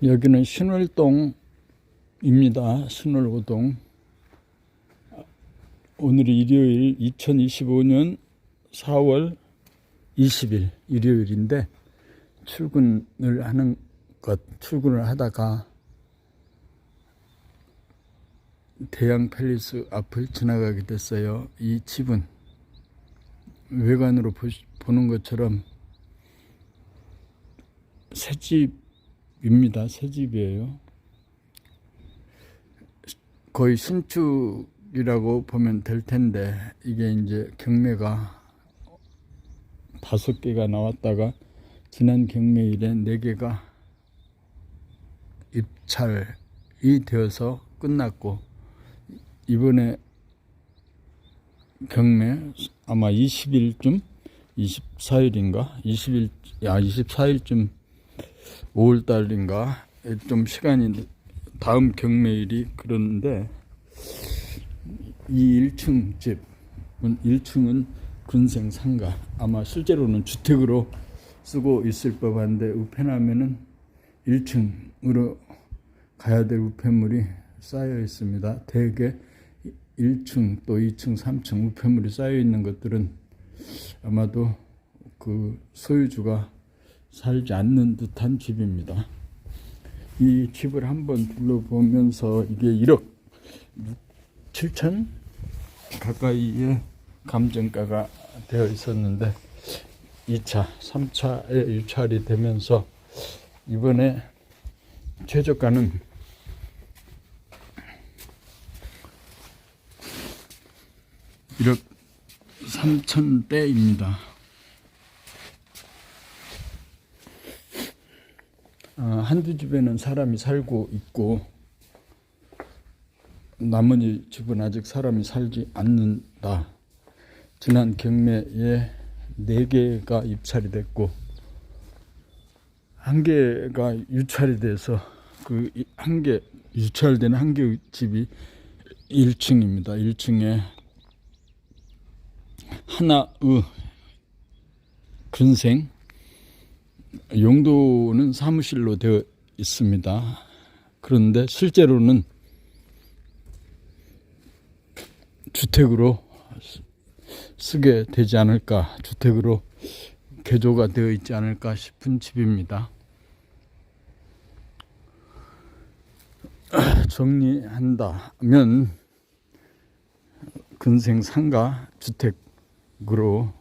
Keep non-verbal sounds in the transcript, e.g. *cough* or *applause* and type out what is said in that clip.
여기는 신월동입니다. 신월호동. 오늘이 일요일 2025년 4월 20일 일요일인데 출근을 하는 것 출근을 하다가 대양 팰리스 앞을 지나가게 됐어요. 이 집은 외관으로 보시, 보는 것처럼 새집 입니다. 새 집이에요. 거의 신축이라고 보면 될 텐데 이게 이제 경매가 다섯 개가 나왔다가 지난 경매일에 네 개가 입찰이 되어서 끝났고 이번에 경매 아마 20일쯤 24일인가 20일 야 24일쯤 5월 달인가 좀 시간이 다음 경매일이 그런데 이 1층 집은 1층은 군생 상가 아마 실제로는 주택으로 쓰고 있을 법한데 우편하면은 1층으로 가야 될 우편물이 쌓여 있습니다. 대개 1층 또 2층, 3층 우편물이 쌓여 있는 것들은 아마도 그 소유주가 살지 않는 듯한 집입니다. 이 집을 한번 둘러보면서 이게 1억 7천 가까이의 감정가가 되어 있었는데 2차, 3차에 유찰이 되면서 이번에 최저가는 1억 3천대입니다. 한두 집에는 사람이 살고 있고 나머지 집은 아직 사람이 살지 않는다. 지난 경매에 네 개가 입찰이 됐고 한 개가 유찰이 돼서 그 한 개 유찰된 한개 집이 1층입니다. 1층에 하나의 근생 용도는 사무실로 되어 있습니다. 그런데 실제로는 주택으로 쓰게 되지 않을까, 주택으로 개조가 되어 있지 않을까 싶은 집입니다. *clears throat* 정리한다면 근생 상가 주택으로